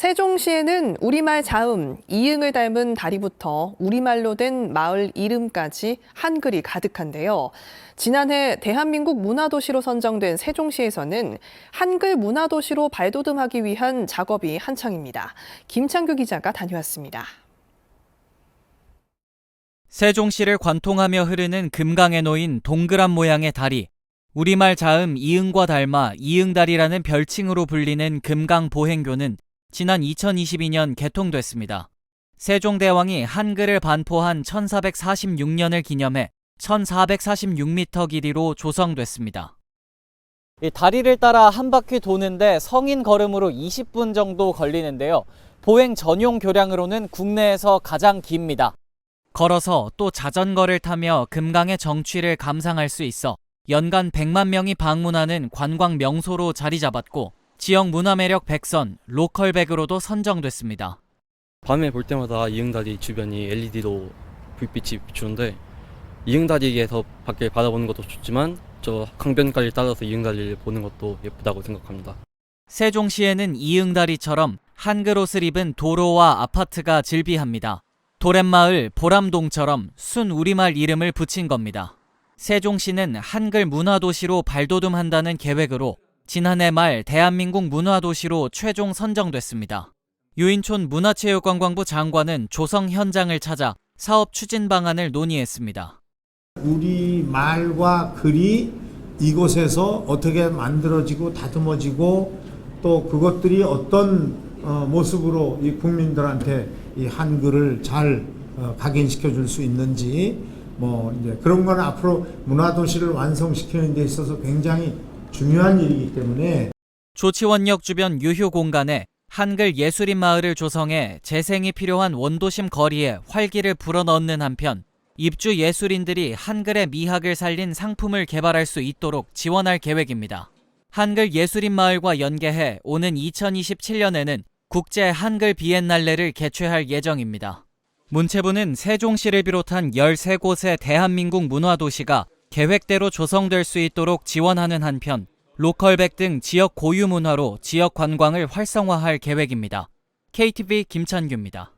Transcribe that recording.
세종시에는 우리말 자음, 이응을 닮은 다리부터 우리말로 된 마을 이름까지 한글이 가득한데요. 지난해 대한민국 문화도시로 선정된 세종시에서는 한글 문화도시로 발돋움하기 위한 작업이 한창입니다. 김창규 기자가 다녀왔습니다. 세종시를 관통하며 흐르는 금강에 놓인 동그란 모양의 다리. 우리말 자음 이응과 닮아 이응다리라는 별칭으로 불리는 금강 보행교는 지난 2022년 개통됐습니다. 세종대왕이 한글을 반포한 1446년을 기념해 1446m 길이로 조성됐습니다. 이 다리를 따라 한 바퀴 도는데 성인 걸음으로 20분 정도 걸리는데요. 보행 전용 교량으로는 국내에서 가장 깁니다. 걸어서 또 자전거를 타며 금강의 정취를 감상할 수 있어 연간 100만 명이 방문하는 관광 명소로 자리 잡았고 지역 문화 매력 100선 로컬백으로도 선정됐습니다. 밤에 볼 때마다 이응다리 주변이 LED로 불빛이 비추는데 이응다리에서 밖에 바라보는 것도 좋지만 저 강변까지 따라서 이응다리를 보는 것도 예쁘다고 생각합니다. 세종시에는 이응다리처럼 한글 옷을 입은 도로와 아파트가 즐비합니다. 도렛마을 보람동처럼 순 우리말 이름을 붙인 겁니다. 세종시는 한글 문화도시로 발돋움한다는 계획으로 지난해 말 대한민국 문화도시로 최종 선정됐습니다. 유인촌 문화체육관광부 장관은 조성 현장을 찾아 사업 추진 방안을 논의했습니다. 우리 말과 글이 이곳에서 어떻게 만들어지고 다듬어지고 또 그것들이 어떤 어, 모습으로 이 국민들한테 이 한글을 잘 어, 각인시켜 줄 수 있는지 뭐 이제 그런 건 앞으로 문화도시를 완성시키는 데 있어서 굉장히 중요한 일이기 때문에 조치원역 주변 유휴 공간에 한글 예술인 마을을 조성해 재생이 필요한 원도심 거리에 활기를 불어넣는 한편 입주 예술인들이 한글의 미학을 살린 상품을 개발할 수 있도록 지원할 계획입니다. 한글 예술인 마을과 연계해 오는 2027년에는 국제 한글 비엔날레를 개최할 예정입니다. 문체부는 세종시를 비롯한 13곳의 대한민국 문화도시가 계획대로 조성될 수 있도록 지원하는 한편 로컬백 등 지역 고유 문화로 지역 관광을 활성화할 계획입니다. KTV 김찬규입니다.